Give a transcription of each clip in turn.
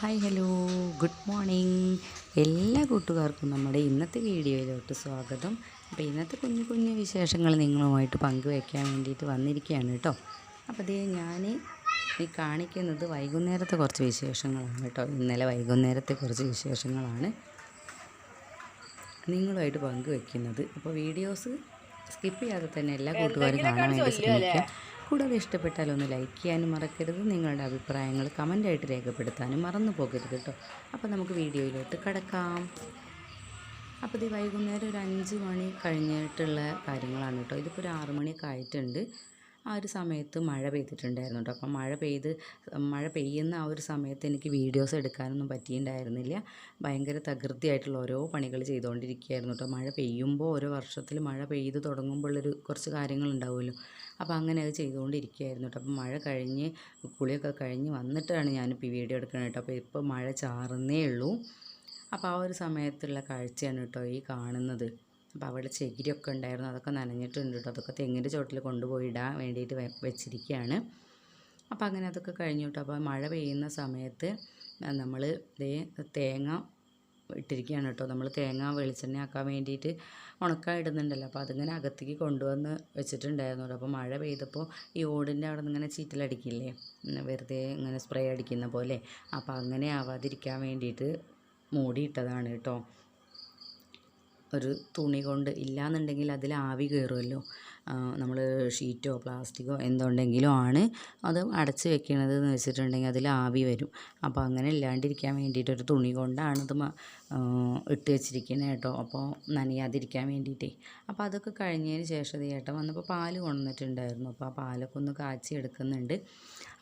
Hi hello. Good morning. എല്ലാ കൂട്ടുകാർക്കും നമ്മുടെ ഇന്നത്തെ വീഡിയോയിലോട്ട് സ്വാഗതം. അപ്പോൾ ഇന്നത്തെ കുഞ്ഞു കുഞ്ഞു വിശേഷങ്ങൾ നിങ്ങളുമായിട്ട് പങ്കുവയ്ക്കാൻ വേണ്ടിയിട്ട് വന്നിരിക്കുകയാണ് കേട്ടോ. അപ്പോൾ അതേ ഞാൻ ഈ കാണിക്കുന്നത് വൈകുന്നേരത്തെ കുറച്ച് വിശേഷങ്ങളാണ് കേട്ടോ. ഇന്നലെ വൈകുന്നേരത്തെ കുറച്ച് വിശേഷങ്ങളാണ് നിങ്ങളുമായിട്ട് പങ്കുവെക്കുന്നത്. അപ്പോൾ വീഡിയോസ് സ്കിപ്പ് ചെയ്യാതെ തന്നെ എല്ലാ കൂട്ടുകാരും കാണാൻ വേണ്ടി ശ്രമിക്കുക. കൂടാതെ ഇഷ്ടപ്പെട്ടാൽ ഒന്ന് ലൈക്ക് ചെയ്യാനും മറക്കരുത്. നിങ്ങളുടെ അഭിപ്രായങ്ങൾ കമന്റായിട്ട് രേഖപ്പെടുത്താനും മറന്നു പോകരുത് കേട്ടോ അപ്പോൾ നമുക്ക് വീഡിയോയിലോട്ട് കടക്കാം. അപ്പോൾ ഇത് വൈകുന്നേരം ഒരു അഞ്ച് മണി കഴിഞ്ഞിട്ടുള്ള കാര്യങ്ങളാണ് കേട്ടോ ഇതിപ്പോൾ ഒരു ആറ് മണിയൊക്കെ ആയിട്ടുണ്ട്. ആ ഒരു സമയത്ത് മഴ പെയ്തിട്ടുണ്ടായിരുന്നു കേട്ടോ അപ്പം മഴ പെയ്ത് മഴ പെയ്യുന്ന ആ ഒരു സമയത്ത് എനിക്ക് വീഡിയോസ് എടുക്കാനൊന്നും പറ്റിയിട്ടുണ്ടായിരുന്നില്ല. ഭയങ്കര തകൃതിയായിട്ടുള്ള ഓരോ പണികൾ ചെയ്തുകൊണ്ടിരിക്കുകയായിരുന്നു കേട്ടോ മഴ പെയ്യുമ്പോൾ ഓരോ വർഷത്തിൽ മഴ പെയ്ത് തുടങ്ങുമ്പോഴൊരു കുറച്ച് കാര്യങ്ങളുണ്ടാവുമല്ലോ. അപ്പോൾ അങ്ങനെ അത് ചെയ്തുകൊണ്ടിരിക്കുകയായിരുന്നു കേട്ടോ അപ്പോൾ മഴ കഴിഞ്ഞ് കുളിയൊക്കെ കഴിഞ്ഞ് വന്നിട്ടാണ് ഞാനിപ്പോൾ ഈ വീഡിയോ എടുക്കുന്നത് കേട്ടോ. അപ്പോൾ ഇപ്പോൾ മഴ ചാറുന്നേ ഉള്ളൂ. അപ്പോൾ ആ ഒരു സമയത്തുള്ള കാഴ്ചയാണ് കേട്ടോ ഈ കാണുന്നത്. അപ്പോൾ അവിടെ ചകിരിയൊക്കെ ഉണ്ടായിരുന്നു. അതൊക്കെ നനഞ്ഞിട്ടുണ്ട് കേട്ടോ. അതൊക്കെ തെങ്ങിന്റെ ചോട്ടിൽ കൊണ്ടുപോയി ഇടാൻ വേണ്ടിയിട്ട് വെച്ചിരിക്കുകയാണ്. അപ്പോൾ അങ്ങനെ അതൊക്കെ കഴിഞ്ഞു കേട്ടോ. അപ്പോൾ മഴ പെയ്യുന്ന സമയത്ത് നമ്മൾ ഇതേ തേങ്ങ ഇട്ടിരിക്കുകയാണ് കേട്ടോ. നമ്മൾ തേങ്ങ വെളിച്ചെണ്ണ ആക്കാൻ വേണ്ടിയിട്ട് ഉണക്കാൻ ഇടുന്നുണ്ടല്ലോ. അപ്പോൾ അതിങ്ങനെ അകത്തേക്ക് കൊണ്ടുവന്ന് വെച്ചിട്ടുണ്ടായിരുന്നു കേട്ടോ. അപ്പോൾ മഴ പെയ്തപ്പോൾ ഈ ഓടിന്റെ അവിടെ നിന്ന് ഇങ്ങനെ ചീറ്റലടിക്കില്ലേ? വെറുതെ ഇങ്ങനെ സ്പ്രേ അടിക്കുന്ന പോലെ. അപ്പോൾ അങ്ങനെ ആവാതിരിക്കാൻ വേണ്ടിയിട്ട് മൂടിയിട്ടതാണ് കേട്ടോ. ഒരു തുണി കൊണ്ട് ഇല്ലാന്നുണ്ടെങ്കിൽ അതിൽ ആവി കയറുമല്ലോ. നമ്മൾ ഷീറ്റോ പ്ലാസ്റ്റിക്കോ എന്തുണ്ടെങ്കിലും ആണ് അത് അടച്ച് വെക്കണത് എന്ന് വെച്ചിട്ടുണ്ടെങ്കിൽ അതിൽ ആവി വരും. അപ്പോൾ അങ്ങനെ ഇല്ലാണ്ടിരിക്കാൻ വേണ്ടിയിട്ടൊരു തുണി കൊണ്ടാണ് ആ, ഇട്ട് വെച്ചിരിക്കുന്നത് കേട്ടോ. അപ്പോൾ നനയാതിരിക്കാൻ വേണ്ടിയിട്ടേ അപ്പോൾ അതൊക്കെ കഴിഞ്ഞതിന് ശേഷം ദേ ഏട്ടൻ വന്നപ്പോൾ പാൽ കൊണ്ടുവന്നിട്ടുണ്ടായിരുന്നു. അപ്പോൾ ആ പാലൊക്കെ ഒന്ന് കാച്ചി എടുക്കുന്നുണ്ട്.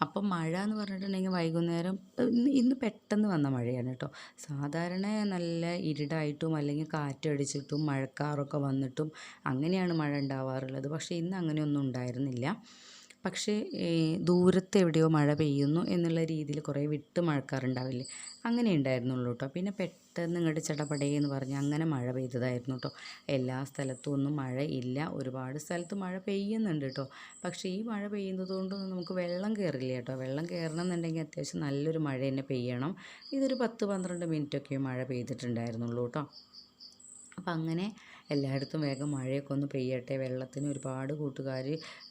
അപ്പം മഴ എന്ന് പറഞ്ഞിട്ടുണ്ടെങ്കിൽ വൈകുന്നേരം ഇന്ന് ഇന്ന് പെട്ടെന്ന് വന്ന മഴയാണ് കേട്ടോ. സാധാരണ നല്ല ഇരുടായിട്ടും അല്ലെങ്കിൽ കാറ്റടിച്ചിട്ടും മഴക്കാറൊക്കെ വന്നിട്ടും അങ്ങനെയാണ് മഴ ഉണ്ടാവാറുള്ളത്. പക്ഷേ ഇന്ന് അങ്ങനെയൊന്നും ഉണ്ടായിരുന്നില്ല. പക്ഷേ ദൂരത്ത് എവിടെയോ മഴ പെയ്യുന്നു എന്നുള്ള രീതിയിൽ കുറേ വിട്ട് മഴക്കാറുണ്ടാവില്ലേ? അങ്ങനെ ഉണ്ടായിരുന്നുള്ളൂ കേട്ടോ പിന്നെ പെട്ടെന്ന് ഇങ്ങോട്ട് ചടപടേ എന്ന് പറഞ്ഞ് അങ്ങനെ മഴ പെയ്തതായിരുന്നു കേട്ടോ എല്ലാ സ്ഥലത്തും ഒന്നും മഴ ഇല്ല. ഒരുപാട് സ്ഥലത്ത് മഴ പെയ്യുന്നുണ്ട് കേട്ടോ പക്ഷേ ഈ മഴ പെയ്യുന്നത് കൊണ്ടൊന്നും നമുക്ക് വെള്ളം കയറില്ല കേട്ടോ വെള്ളം കയറണം എന്നുണ്ടെങ്കിൽ അത്യാവശ്യം നല്ലൊരു മഴ തന്നെ പെയ്യണം. ഇതൊരു പത്ത് പന്ത്രണ്ട് മിനിറ്റൊക്കെ മഴ പെയ്തിട്ടുണ്ടായിരുന്നുള്ളൂ കേട്ടോ അപ്പം അങ്ങനെ എല്ലായിടത്തും വേഗം മഴയൊക്കെ ഒന്ന് പെയ്യട്ടെ. വെള്ളത്തിന് ഒരുപാട് കൂട്ടുകാർ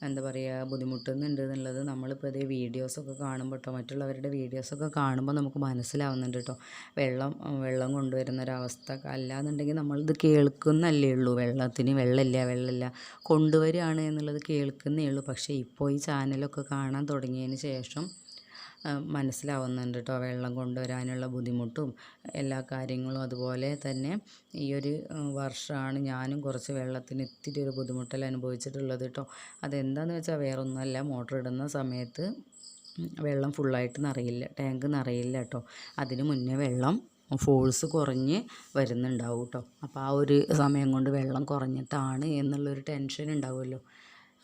എന്താ പറയുക ബുദ്ധിമുട്ടുന്നുണ്ട് എന്നുള്ളത് നമ്മളിപ്പോൾ ഇതേ വീഡിയോസൊക്കെ കാണുമ്പോൾ കേട്ടോ മറ്റുള്ളവരുടെ വീഡിയോസൊക്കെ കാണുമ്പോൾ നമുക്ക് മനസ്സിലാവുന്നുണ്ട് കേട്ടോ വെള്ളം വെള്ളം കൊണ്ടുവരുന്ന ഒരവസ്ഥ അല്ലാന്നുണ്ടെങ്കിൽ നമ്മളിത് കേൾക്കുന്നല്ലേ ഉള്ളൂ. വെള്ളത്തിന് വെള്ളമില്ല വെള്ളമില്ല. കൊണ്ടുവരികയാണ് എന്നുള്ളത് കേൾക്കുന്നേ ഉള്ളൂ. പക്ഷേ ഇപ്പോൾ ഈ ചാനലൊക്കെ കാണാൻ തുടങ്ങിയതിന് ശേഷം മനസ്സിലാവുന്നുണ്ട് കേട്ടോ വെള്ളം കൊണ്ടുവരാനുള്ള ബുദ്ധിമുട്ടും എല്ലാ കാര്യങ്ങളും അതുപോലെ തന്നെ ഈ ഒരു വർഷമാണ് ഞാനും കുറച്ച് വെള്ളത്തിന് ഇത്തിരി ഒരു ബുദ്ധിമുട്ടെല്ലാം അനുഭവിച്ചിട്ടുള്ളത് കേട്ടോ അതെന്താണെന്ന് വെച്ചാൽ വേറെ ഒന്നുമല്ല മോട്ടർ ഇടുന്ന സമയത്ത് വെള്ളം ഫുള്ളായിട്ട് നിറയില്ല ടാങ്ക് നിറയില്ല കേട്ടോ അതിന് മുന്നേ വെള്ളം ഫോഴ്സ് കുറഞ്ഞ് വരുന്നുണ്ടാവും കേട്ടോ അപ്പോൾ ആ ഒരു സമയം കൊണ്ട് വെള്ളം കുറഞ്ഞിട്ടാണ് എന്നുള്ളൊരു ടെൻഷൻ ഉണ്ടാവുമല്ലോ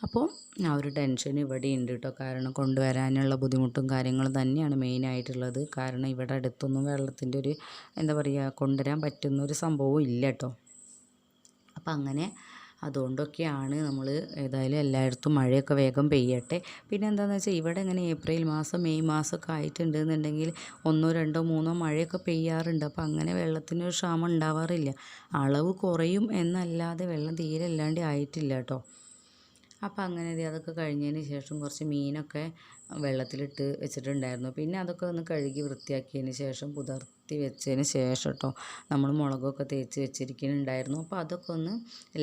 അപ്പോൾ ആ ഒരു ടെൻഷൻ ഇവിടെ ഉണ്ട് കേട്ടോ. കാരണം കൊണ്ടുവരാനുള്ള ബുദ്ധിമുട്ടും കാര്യങ്ങളും തന്നെയാണ് മെയിനായിട്ടുള്ളത് കാരണം ഇവിടെ അടുത്തൊന്നും വെള്ളത്തിന്റെ ഒരു എന്താ പറയുക കൊണ്ടുവരാൻ പറ്റുന്ന ഒരു സംഭവം ഇല്ല കേട്ടോ. അപ്പം അങ്ങനെ അതുകൊണ്ടൊക്കെയാണ് നമ്മൾ ഏതായാലും എല്ലായിടത്തും മഴയൊക്കെ വേഗം പെയ്യട്ടെ. പിന്നെ എന്താണെന്ന് വെച്ചാൽ ഇവിടെ ഇങ്ങനെ ഏപ്രിൽ മാസം മെയ് മാസമൊക്കെ ആയിട്ടുണ്ട് എന്നുണ്ടെങ്കിൽ ഒന്നോ രണ്ടോ മൂന്നോ മഴയൊക്കെ പെയ്യാറുണ്ട്. അപ്പോൾ അങ്ങനെ വെള്ളത്തിനൊരു ക്ഷാമം ഉണ്ടാവാറില്ല. അളവ് കുറയും എന്നല്ലാതെ വെള്ളം തീരെ അല്ലാണ്ട് ആയിട്ടില്ല കേട്ടോ. അപ്പോൾ അങ്ങനെ ഇത് അതൊക്കെ കഴിഞ്ഞതിന് ശേഷം കുറച്ച് മീനൊക്കെ വെള്ളത്തിലിട്ട് വെച്ചിട്ടുണ്ടായിരുന്നു. പിന്നെ അതൊക്കെ ഒന്ന് കഴുകി വൃത്തിയാക്കിയതിന് ശേഷം പുതർത്തി വെച്ചതിന് ശേഷം കേട്ടോ നമ്മൾ മുളകൊക്കെ തേച്ച് വെച്ചിരിക്കുന്നുണ്ടായിരുന്നു. അപ്പോൾ അതൊക്കെ ഒന്ന്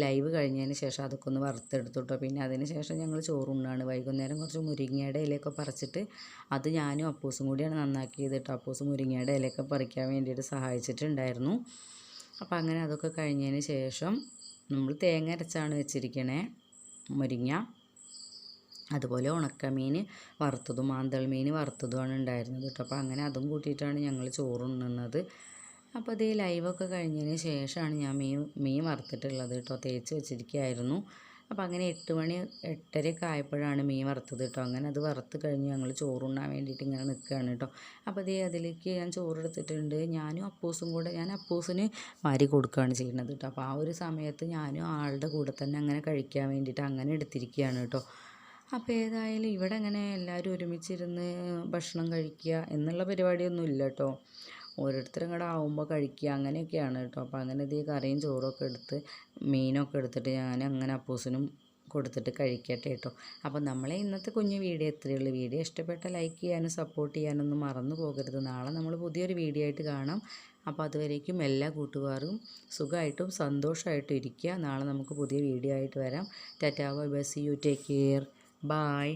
ലൈവ് കഴിഞ്ഞതിന് ശേഷം അതൊക്കെ ഒന്ന് വറുത്തെടുത്തു കേട്ടോ പിന്നെ അതിന് ശേഷം ഞങ്ങൾ ചോറുണ്ണാണ്. വൈകുന്നേരം കുറച്ച് മുരിങ്ങയുടെ ഇലയൊക്കെ പറിച്ചിട്ട് അത് ഞാനും അപ്പൂസും കൂടിയാണ് നന്നാക്കിയത് കേട്ടോ അപ്പൂസ് മുരിങ്ങയുടെ ഇലയൊക്കെ പറിക്കാൻ വേണ്ടിയിട്ട് സഹായിച്ചിട്ടുണ്ടായിരുന്നു. അപ്പോൾ അങ്ങനെ അതൊക്കെ കഴിഞ്ഞതിന് ശേഷം നമ്മൾ തേങ്ങ അരച്ചാണ് വെച്ചിരിക്കണേ. മുരിങ്ങ അതുപോലെ ഉണക്കമീൻ വറുത്തതും മാന്തൾ മീൻ വറുത്തതുമാണ് ഉണ്ടായിരുന്നത് കേട്ടോ. അപ്പോൾ അങ്ങനെ അതും കൂട്ടിയിട്ടാണ് ഞങ്ങൾ ചോറുണ്ണുന്നത് അപ്പോൾ അതേ ലൈവൊക്കെ കഴിഞ്ഞതിന് ശേഷമാണ് ഞാൻ മീൻ മീൻ വറുത്തിട്ടുള്ളത് കേട്ടോ. തേച്ച് വെച്ചിരിക്കുകയായിരുന്നു. അപ്പോൾ അങ്ങനെ എട്ട് മണി എട്ടരയൊക്കെ ആയപ്പോഴാണ് മീൻ വറുത്തത് കേട്ടോ. അങ്ങനെ അത് വറുത്ത് കഴിഞ്ഞ് ഞങ്ങൾ ചോറുണ്ണാൻ വേണ്ടിയിട്ട് ഇങ്ങനെ നിൽക്കുകയാണ് കേട്ടോ. അപ്പോൾ അതേ അതിലേക്ക് ഞാൻ ചോറെടുത്തിട്ടുണ്ട്. ഞാനും അപ്പൂസും കൂടെ ഞാൻ അപ്പൂസിന് മാരി കൊടുക്കുകയാണ് ചെയ്യുന്നത് കേട്ടോ. അപ്പോൾ ആ ഒരു സമയത്ത് ഞാനും ആളുടെ കൂടെ തന്നെ അങ്ങനെ കഴിക്കാൻ വേണ്ടിയിട്ട് അങ്ങനെ എടുത്തിരിക്കുകയാണ് കേട്ടോ. അപ്പോൾ ഏതായാലും ഇവിടെ അങ്ങനെ എല്ലാവരും ഒരുമിച്ചിരുന്ന് ഭക്ഷണം കഴിക്കുക എന്നുള്ള പരിപാടിയൊന്നും ഇല്ല കേട്ടോ. ഓരോരുത്തരും കൂടെ ആവുമ്പോൾ കഴിക്കുക അങ്ങനെയൊക്കെയാണ് കേട്ടോ. അപ്പോൾ അങ്ങനെ ഇത് കറിയും ചോറൊക്കെ എടുത്ത് മീനൊക്കെ എടുത്തിട്ട് ഞാൻ അങ്ങനെ അപ്പൂസിനും കൊടുത്തിട്ട് കഴിക്കട്ടെ കേട്ടോ. അപ്പോൾ നമ്മളെ ഇന്നത്തെ കുഞ്ഞു വീഡിയോ എത്രയേ ഉള്ളൂ. വീഡിയോ ഇഷ്ടപ്പെട്ട ലൈക്ക് ചെയ്യാനും സപ്പോർട്ട് ചെയ്യാനൊന്നും മറന്നു പോകരുത്. നാളെ നമ്മൾ പുതിയൊരു വീഡിയോ ആയിട്ട് കാണാം. അപ്പോൾ അതുവരേക്കും എല്ലാ കൂട്ടുകാരും സുഖമായിട്ടും സന്തോഷമായിട്ടും ഇരിക്കുക. നാളെ നമുക്ക് പുതിയ വീഡിയോ ആയിട്ട് വരാം. Tata bye bless you take care. Bye.